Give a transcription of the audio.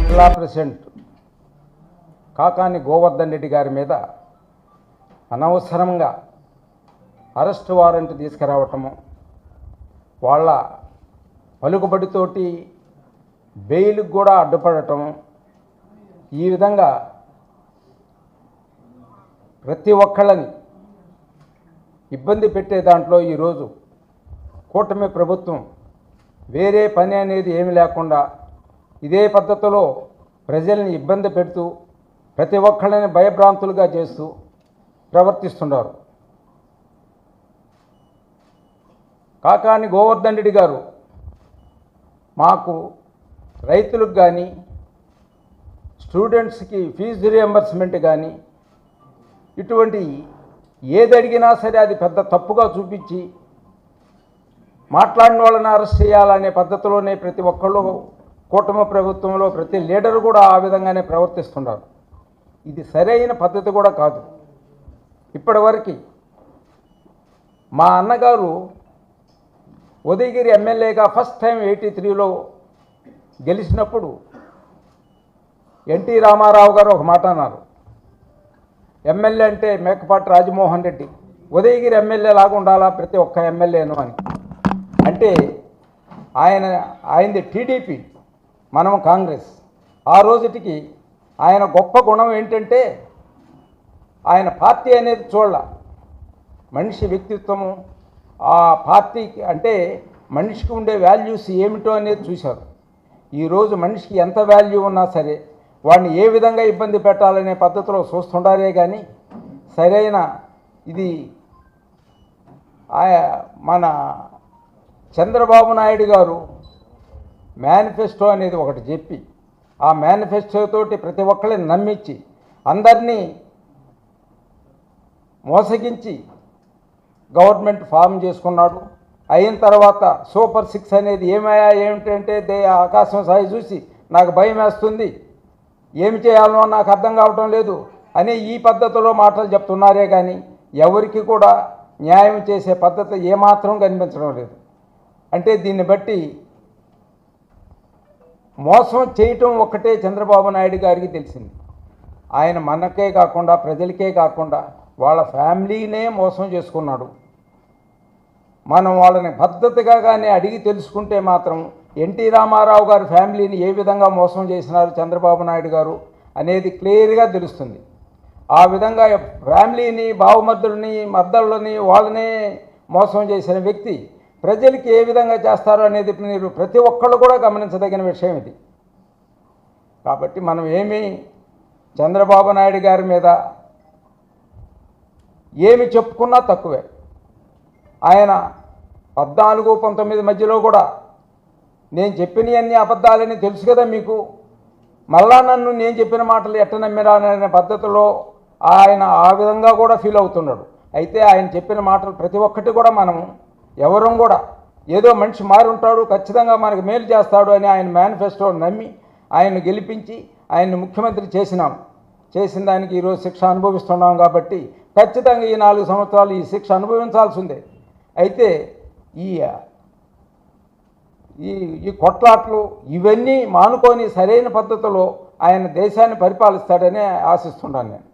జిల్లా ప్రెసిడెంట్ కాకాని గోవర్ధన్ రెడ్డి గారి మీద అనవసరంగా అరెస్ట్ వారెంట్ తీసుకురావటము వాళ్ళ పలుకుబడితోటి బెయిల్కి కూడా అడ్డుపడటం ఈ విధంగా ప్రతి ఒక్కళ్ళని ఇబ్బంది పెట్టే దాంట్లో ఈరోజు కూటమి ప్రభుత్వం వేరే పని అనేది ఏమి లేకుండా ఇదే పద్ధతిలో ప్రజల్ని ఇబ్బంది పెడుతూ ప్రతి ఒక్కళ్ళని భయభ్రాంతులుగా చేస్తూ ప్రవర్తిస్తున్నారు. కాకాని గోవర్ధన్ రెడ్డి గారు మాకు రైతులకు కానీ స్టూడెంట్స్కి ఫీజు రియంబర్స్మెంట్ కానీ ఇటువంటి ఏది అడిగినా సరే అది పెద్ద తప్పుగా చూపించి మాట్లాడిన వాళ్ళని అరెస్ట్ చేయాలనే పద్ధతిలోనే ప్రతి ఒక్కళ్ళు కూటమి ప్రభుత్వంలో ప్రతి లీడర్ కూడా ఆ విధంగానే ప్రవర్తిస్తున్నారు ఇది సరైన పద్ధతి కూడా కాదు. ఇప్పటివరకు మా అన్నగారు ఉదయగిరి ఎమ్మెల్యేగా ఫస్ట్ టైం ఎయిటీ త్రీలో గెలిచినప్పుడు ఎన్టీ రామారావు గారు ఒక మాట అన్నారు. ఎమ్మెల్యే అంటే మేకపాటి రాజమోహన్ రెడ్డి ఉదయగిరి ఎమ్మెల్యే లాగా ఉండాలా ప్రతి ఒక్క ఎమ్మెల్యేను అని. అంటే ఆయన ఆయనది టీడీపీ మనం కాంగ్రెస్. ఆ రోజుటికి ఆయన గొప్ప గుణం ఏంటంటే ఆయన పార్టీ అనేది చూడాల. మనిషి వ్యక్తిత్వము ఆ పార్టీకి అంటే మనిషికి ఉండే వాల్యూస్ ఏమిటో అనేది చూశారు. ఈరోజు మనిషికి ఎంత వాల్యూ ఉన్నా సరే వాడిని ఏ విధంగా ఇబ్బంది పెట్టాలనే పద్ధతిలో చూస్తుండారే కానీ సరైన ఇది మన చంద్రబాబు నాయుడు గారు మేనిఫెస్టో అనేది ఒకటి చెప్పి ఆ మేనిఫెస్టోతోటి ప్రతి ఒక్కరిని నమ్మించి అందరినీ మోసగించి గవర్నమెంట్ ఫామ్ చేసుకున్నాడు. అయిన తర్వాత సూపర్ సిక్స్ అనేది ఏమయ్యా ఏమిటంటే దే ఆకాశం సాయి చూసి నాకు భయం వేస్తుంది. ఏమి చేయాలనో నాకు అర్థం కావటం లేదు అని ఈ పద్ధతిలో మాటలు చెప్తున్నారే కానీ ఎవరికి కూడా న్యాయం చేసే పద్ధతి ఏమాత్రం కనిపించడం లేదు. అంటే దీన్ని బట్టి మోసం చేయటం ఒక్కటే చంద్రబాబు నాయుడు గారికి తెలిసింది. ఆయన మనకే కాకుండా ప్రజలకే కాకుండా వాళ్ళ ఫ్యామిలీనే మోసం చేసుకున్నాడు. మనం వాళ్ళని భద్రతగా కానీ అడిగి తెలుసుకుంటే మాత్రం ఎన్టీ రామారావు గారి ఫ్యామిలీని ఏ విధంగా మోసం చేసినారు చంద్రబాబు నాయుడు గారు అనేది క్లియర్గా తెలుస్తుంది. ఆ విధంగా ఫ్యామిలీని బావమర్దులని మద్దళ్ళని వాళ్ళనే మోసం చేసిన వ్యక్తి ప్రజలకి ఏ విధంగా చేస్తారు అనేది మీరు ప్రతి ఒక్కళ్ళు కూడా గమనించదగిన విషయం ఇది. కాబట్టి మనం ఏమి చంద్రబాబు నాయుడు గారి మీద ఏమి చెప్పుకున్నా తక్కువే. ఆయన పద్నాలుగు పంతొమ్మిది మధ్యలో కూడా నేను చెప్పినవన్నీ అబద్ధాలని తెలుసు కదా మీకు. మళ్ళా నన్ను నేను చెప్పిన మాటలు ఎట్ట నమ్మిరాననే పద్ధతిలో ఆయన ఆ విధంగా కూడా ఫీల్ అవుతున్నాడు. అయితే ఆయన చెప్పిన మాటలు ప్రతి ఒక్కటి కూడా మనం ఎవరూ కూడా ఏదో మనిషి మారి ఉంటాడు ఖచ్చితంగా మనకు మేలు చేస్తాడు అని ఆయన మేనిఫెస్టో నమ్మి ఆయన్ను గెలిపించి ఆయన్ని ముఖ్యమంత్రి చేసినాం. చేసిన దానికి ఈరోజు శిక్ష అనుభవిస్తున్నాం కాబట్టి ఖచ్చితంగా ఈ నాలుగు సంవత్సరాలు ఈ శిక్ష అనుభవించాల్సిందే. అయితే ఈ ఈ ఈ కొట్లాట్లు ఇవన్నీ మానుకొని సరైన పద్ధతిలో ఆయన దేశాన్ని పరిపాలిస్తాడని ఆశిస్తున్నాను నేను.